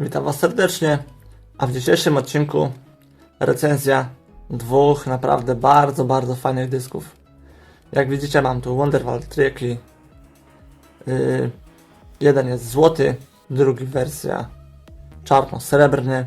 Witam Was serdecznie, a w dzisiejszym odcinku recenzja dwóch naprawdę bardzo, bardzo fajnych dysków. Jak widzicie mam tu Wonderwall Trieki. Yy, jeden jest złoty, drugi wersja czarno-srebrny.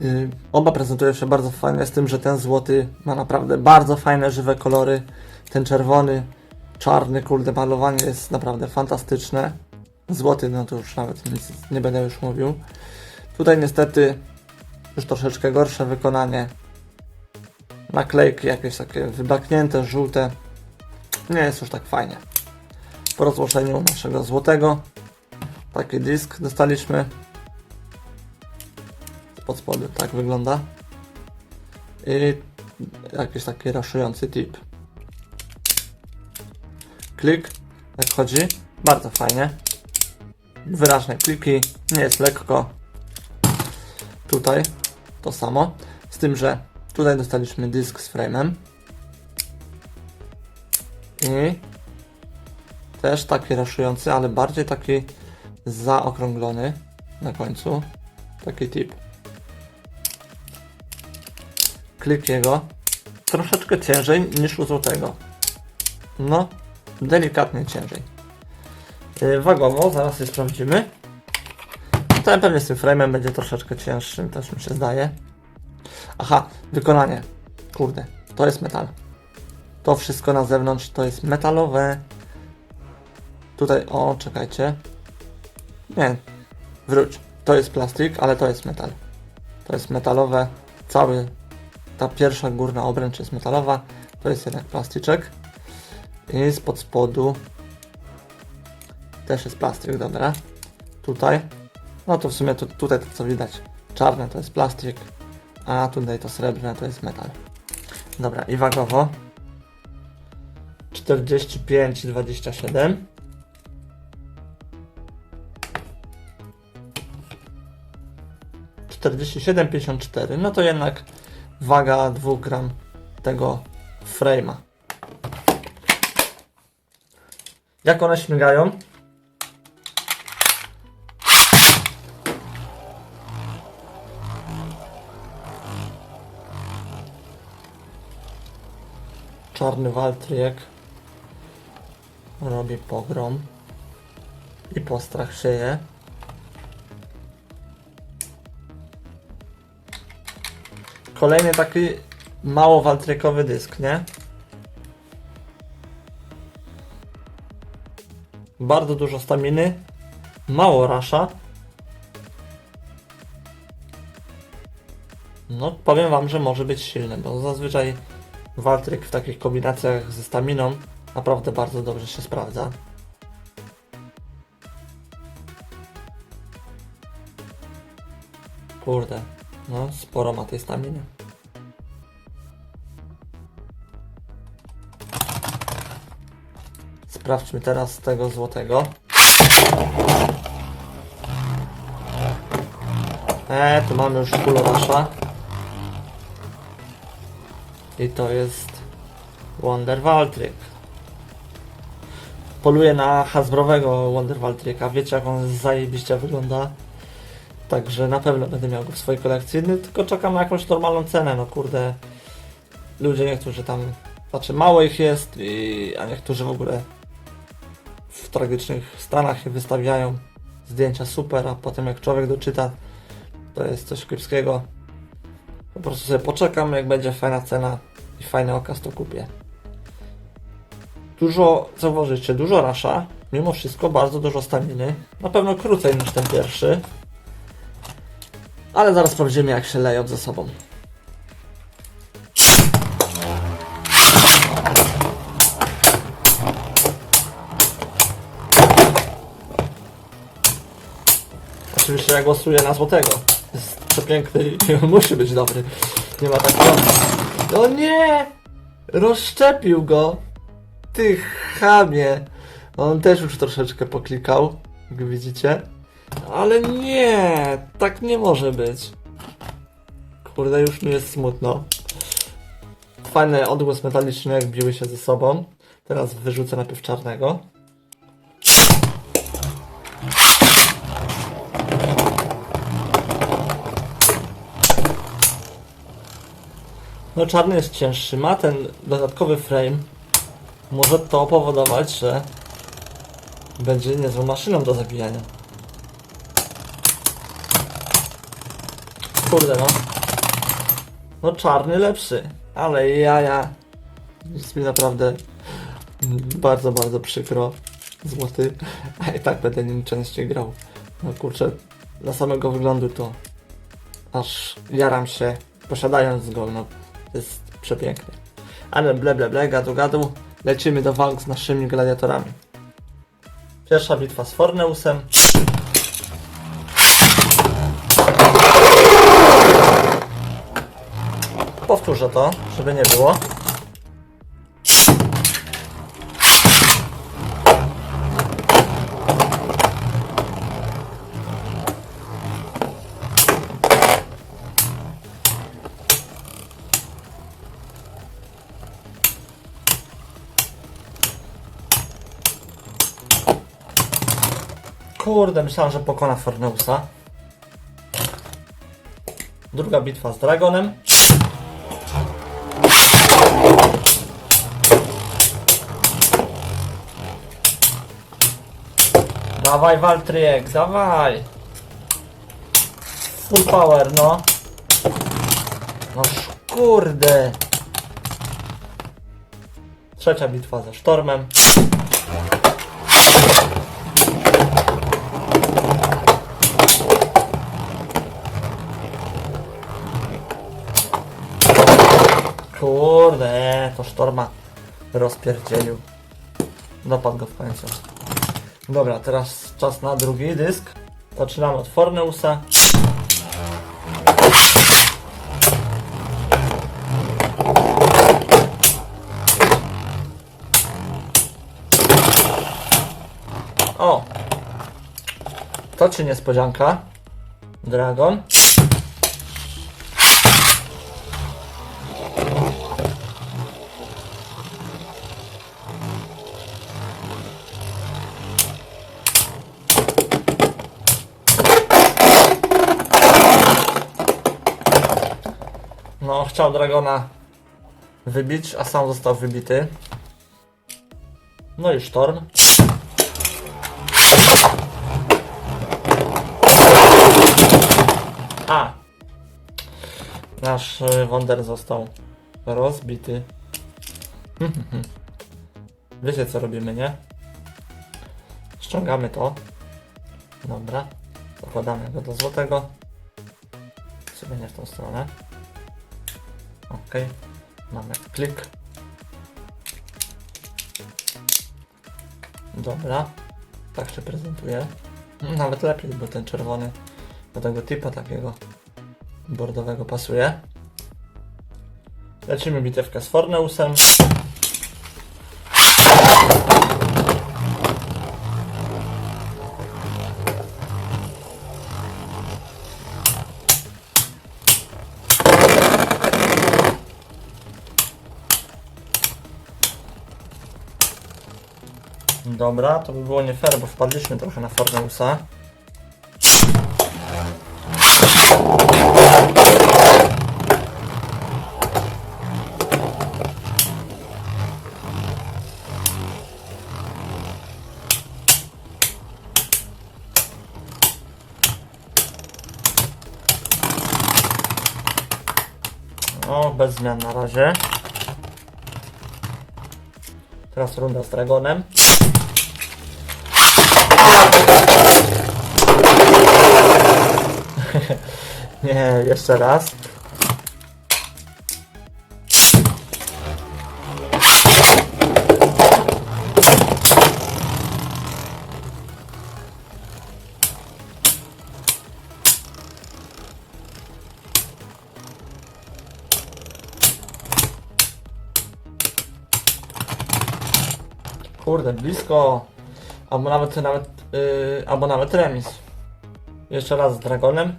Yy, oba prezentują się bardzo fajnie, z tym, że ten złoty ma naprawdę bardzo fajne, żywe kolory. Ten czerwony, czarny, kurde, malowanie jest naprawdę fantastyczne. Złoty, no to już nawet nic nie będę już mówił. Tutaj niestety już troszeczkę gorsze wykonanie. Naklejki jakieś takie wyblaknięte, żółte. Nie jest już tak fajnie. Po rozłożeniu naszego złotego taki disk dostaliśmy. Pod spodu tak wygląda. I jakiś taki raszujący tip. Klik, jak chodzi, bardzo fajnie wyraźne kliki, nie jest lekko. Tutaj to samo, z tym, że tutaj dostaliśmy dysk z frame'em i też taki raszujący, ale bardziej taki zaokrąglony na końcu, taki tip. Klik jego troszeczkę ciężej niż u złotego. No, delikatnie ciężej. Yy, wagowo, zaraz je sprawdzimy. Ten pewnie z tym frame'em będzie troszeczkę cięższym, też mi się zdaje. Aha, wykonanie. Kurde, to jest metal. To wszystko na zewnątrz to jest metalowe. Tutaj, o, czekajcie. Nie, wróć. To jest plastik, ale to jest metal. To jest metalowe. Cały, ta pierwsza górna obręcz jest metalowa. To jest jednak plastyczek. I spod spodu też jest plastik, dobra. Tutaj. No to w sumie tu, tutaj to co widać. Czarne to jest plastik, a tutaj to srebrne to jest metal. Dobra, i wagowo. 45,27. Czterdzieści siedem pięćdziesiąt cztery. No to jednak waga 2 gram tego frame'a. Jak one śmigają? Czarny waltryjek robi pogrom i postrach szyję. Kolejny taki mało waltrykowy dysk, nie? Bardzo dużo staminy, mało rasza. No, powiem wam, że może być silny, bo zazwyczaj Waltryk w takich kombinacjach ze staminą naprawdę bardzo dobrze się sprawdza. Kurde, no sporo ma tej staminy. Sprawdźmy teraz tego złotego. E, tu mamy już kulorasza. I to jest Wonder Waltryk. Poluję na Hasbrowego Wonder Waltryka. Wiecie jak on zajebiście wygląda. Także na pewno będę miał go w swojej kolekcji. No, tylko czekam na jakąś normalną cenę. No kurde. Ludzie niektórzy tam. Znaczy mało ich jest, i, a niektórzy w ogóle w tragicznych stanach się wystawiają. Zdjęcia super, a potem jak człowiek doczyta, to jest coś kiepskiego. Po prostu sobie poczekam, jak będzie fajna cena i fajny okaz, to kupię. Dużo, zauważycie, dużo rasza, mimo wszystko bardzo dużo staminy. Na pewno krócej niż ten pierwszy. Ale zaraz sprawdzimy, jak się leją ze sobą. Oczywiście ja głosuję na złotego. Jest przepiękny i musi być dobry. Nie ma takiego. No nie! Rozszczepił go! Ty chamie! On też już troszeczkę poklikał, jak widzicie. Ale nie! Tak nie może być. Kurde, już mi jest smutno. Fajny odgłos metaliczny, jak biły się ze sobą. Teraz wyrzucę najpierw czarnego. No czarny jest cięższy, ma ten dodatkowy frame. Może to powodować, że będzie niezłą maszyną do zabijania. Kurde no. No czarny lepszy, ale jaja. Jest mi naprawdę bardzo, bardzo przykro. Złoty, a i tak będę nim częściej grał. No kurczę, dla samego wyglądu to aż jaram się posiadając go, no jest przepiękny. Ale ble ble ble, gadu gadu, lecimy do walk z naszymi gladiatorami. Pierwsza bitwa z Forneusem. Powtórzę to, żeby nie było. Kurde, myślałem, że pokona Forneusa. Druga bitwa z Dragonem. Dawaj Waltryek, dawaj! Full power, no. No kurde. Trzecia bitwa ze Sztormem. Kurde, to sztorma rozpierdzielił. Dopadł go w końcu. Dobra, teraz czas na drugi dysk. Zaczynamy od Forneusa. O! To czy niespodzianka? Dragon. No, chciał Dragona wybić, a sam został wybity. No i Sztorm. A! Nasz y, Wonder został rozbity. Wiecie co robimy, nie? Ściągamy to. Dobra. Zakładamy go do złotego. Nie w tą stronę. Mamy klik. Dobra. Tak się prezentuje. Nawet lepiej, bo ten czerwony do tego typa takiego bordowego pasuje. Lecimy bitewkę z Forneusem. Dobra, to by było nie fair, bo wpadliśmy trochę na Forneusa. O, bez zmian na razie. Teraz runda z Dragonem. Nie, jeszcze raz. Kurde, blisko. Albo nawet, nawet, yy, albo nawet remis. Jeszcze raz z Dragonem.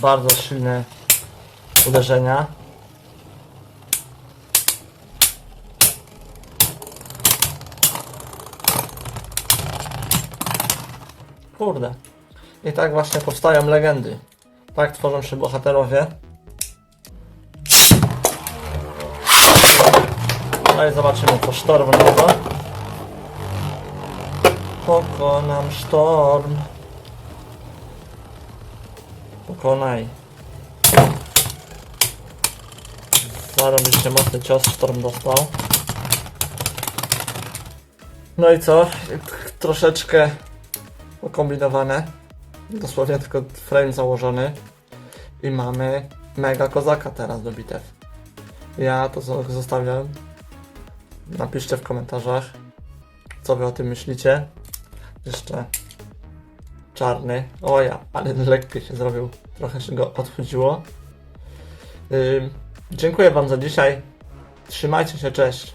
Bardzo silne uderzenia. Kurde. I tak właśnie powstają legendy. Tak tworzą się bohaterowie. No i zobaczymy co sztorm nowa. Pokonam sztorm. Pokonaj. Zarobiście mocny cios sztorm dostał. No i co? Troszeczkę pokombinowane. Dosłownie tylko frame założony. I mamy mega kozaka teraz do bitew. Ja to zo- zostawiam. Napiszcie w komentarzach, co wy o tym myślicie. Jeszcze czarny. O ja, ale lekki się zrobił. Trochę się go odchodziło. Ym, dziękuję wam za dzisiaj. Trzymajcie się, cześć.